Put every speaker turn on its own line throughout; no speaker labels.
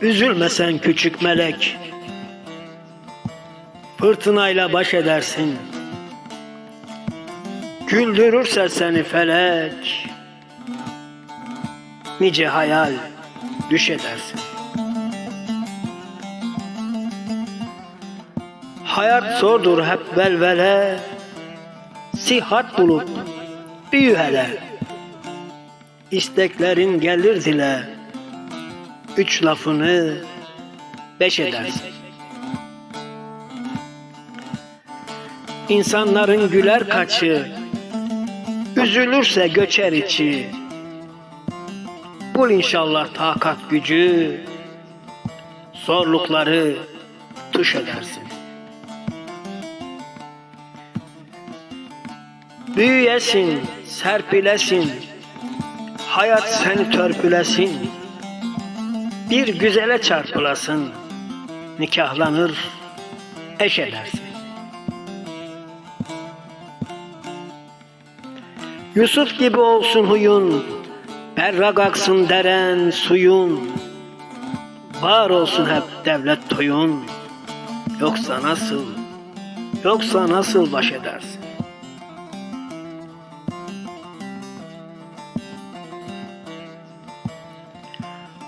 Üzülme sen küçük melek. Fırtınayla baş edersin. Güldürürse seni felek. Nice hayal düş edersin. Hayat zordur hep velvele. Sihat bulup büyü hele. İsteklerin gelir dile. Üç lafını beş edersin. İnsanların güler kaçı, üzülürse göçer içi. Bul inşallah takat gücü, zorlukları tuş edersin. Büyüyesin, serpilesin, hayat seni törpülesin. Bir güzele çarpılasın, nikahlanır, eş edersin. Yusuf gibi olsun huyun, berrak aksın deren suyun. Var olsun hep devlet toyun, yoksa nasıl, yoksa nasıl baş edersin?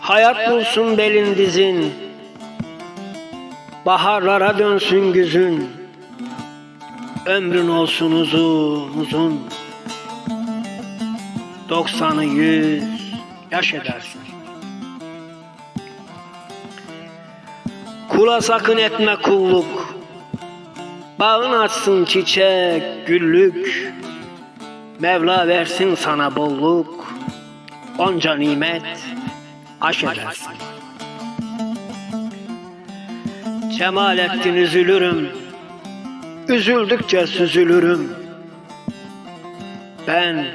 Hayat bulsun belin dizin, baharlara dönsün güzün. Ömrün olsun uzun uzun, doksanı yüz yaş edersin. Kula sakın etme kulluk, bağın açsın çiçek, güllük. Mevla versin sana bolluk, onca nimet aş edersin. Cemalettin üzülürüm, üzüldükçe süzülürüm. Ben,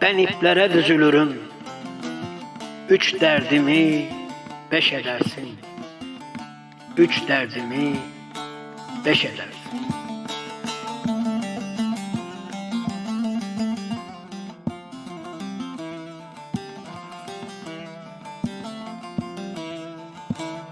ben iplere düzülürüm. Üç derdimi beş edersin. Üç derdimi beş edersin. Thank you.